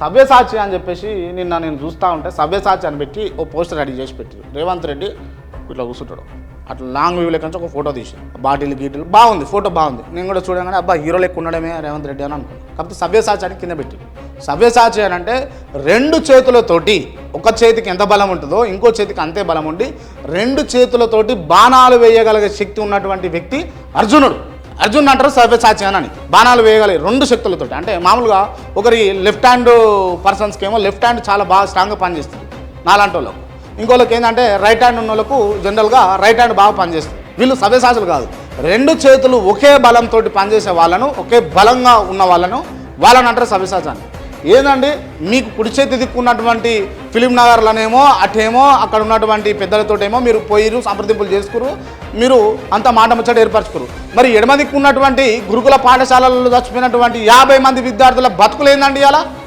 సవ్యసాచి అని చెప్పేసి నిన్న నేను చూస్తూ ఉంటే సవ్యసాచి అని పెట్టి ఓ పోస్టర్ రెడీ చేసి పెట్టి రేవంత్ రెడ్డి ఇట్లా కూర్చుంటాడు. అట్లా లాంగ్ వ్యూ లెక్క ఒక ఫోటో తీసి బాటిల్ గీటిల్ బాగుంది ఫోటో బాగుంది. నేను కూడా చూడగానే అబ్బా హీరో లెక్క ఉండడమే రేవంత్ రెడ్డి అని అనుకున్నాను కాబట్టి సవ్యసాచి అని కింద పెట్టి సవ్యసాచి అని అంటే రెండు చేతులతోటి ఒక చేతికి ఎంత బలం ఉంటుందో ఇంకో చేతికి అంతే బలం ఉండి రెండు చేతులతోటి బాణాలు వేయగలిగే శక్తి ఉన్నటువంటి వ్యక్తి అర్జునుడు. అర్జున్ అంటారు సవ్యసాచి అని బాణాలు వేయగలి రెండు శక్తులతోటి. అంటే మామూలుగా ఒకరి లెఫ్ట్ హ్యాండ్ పర్సన్స్కి ఏమో లెఫ్ట్ హ్యాండ్ చాలా బాగా స్ట్రాంగ్గా పనిచేస్తుంది నాలాంటి వాళ్ళకు ఇంకోళ్ళకి ఏంటంటే రైట్ హ్యాండ్ ఉన్న వాళ్ళకు జనరల్గా రైట్ హ్యాండ్ బాగా పనిచేస్తుంది. వీళ్ళు సవ్యసాచులు కాదు. రెండు చేతులు ఒకే బలంతో పనిచేసే వాళ్ళను ఒకే బలంగా ఉన్న వాళ్ళను వాళ్ళని అంటారు సవ్యసాచాన్ని ఏందండి? మీకు కుడి చేతి దిక్కున్నటువంటి ఫిలిం నగర్లోనేమో అటేమో అక్కడ ఉన్నటువంటి పెద్దలతోటేమో మీరు పోయిరు సంప్రదింపులు చేసుకురు మీరు అంత మాట ముచ్చట ఏర్పరచుకురు మరి ఎడమదిక్కున్నటువంటి గురుకుల పాఠశాలల్లో చచ్చిపోయినటువంటి యాభై మంది విద్యార్థుల బతుకులు ఏందండి ఇలా